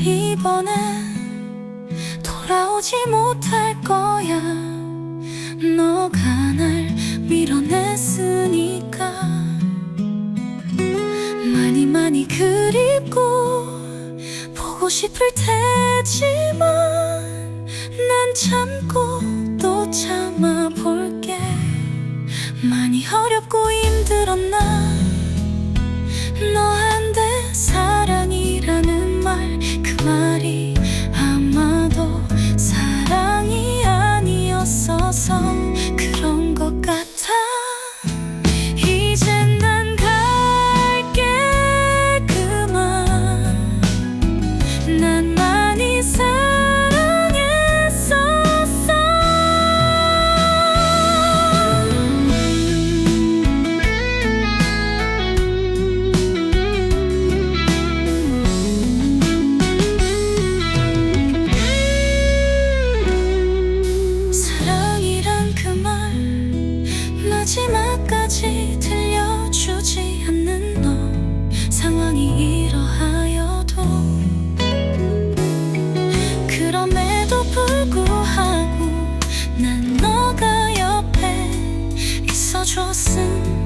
이번엔 돌아오지 못할 거야. 너가 날 밀어냈으니까. 많이 많이 그립고 보고 싶을 테지만 난 참고 또 참아볼게. 많이 어렵고 힘들었나? 너 笑出声。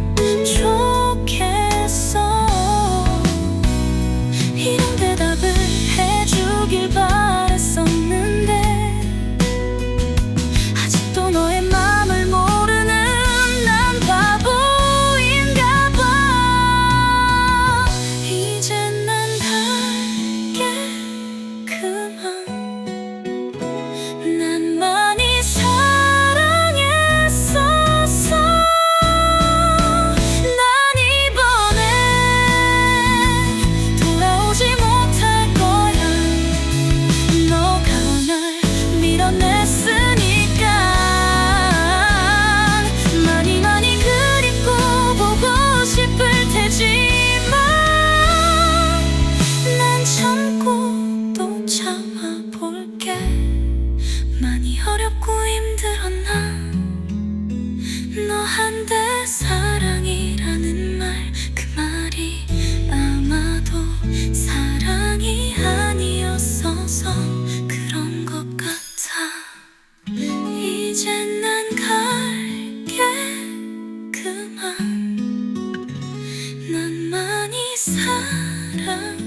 어렵고 힘들었나? 너한테 사랑이라는 말 그 말이 아마도 사랑이 아니었어서 그런 것 같아. 이젠 난 갈게 그만. 난 많이 사랑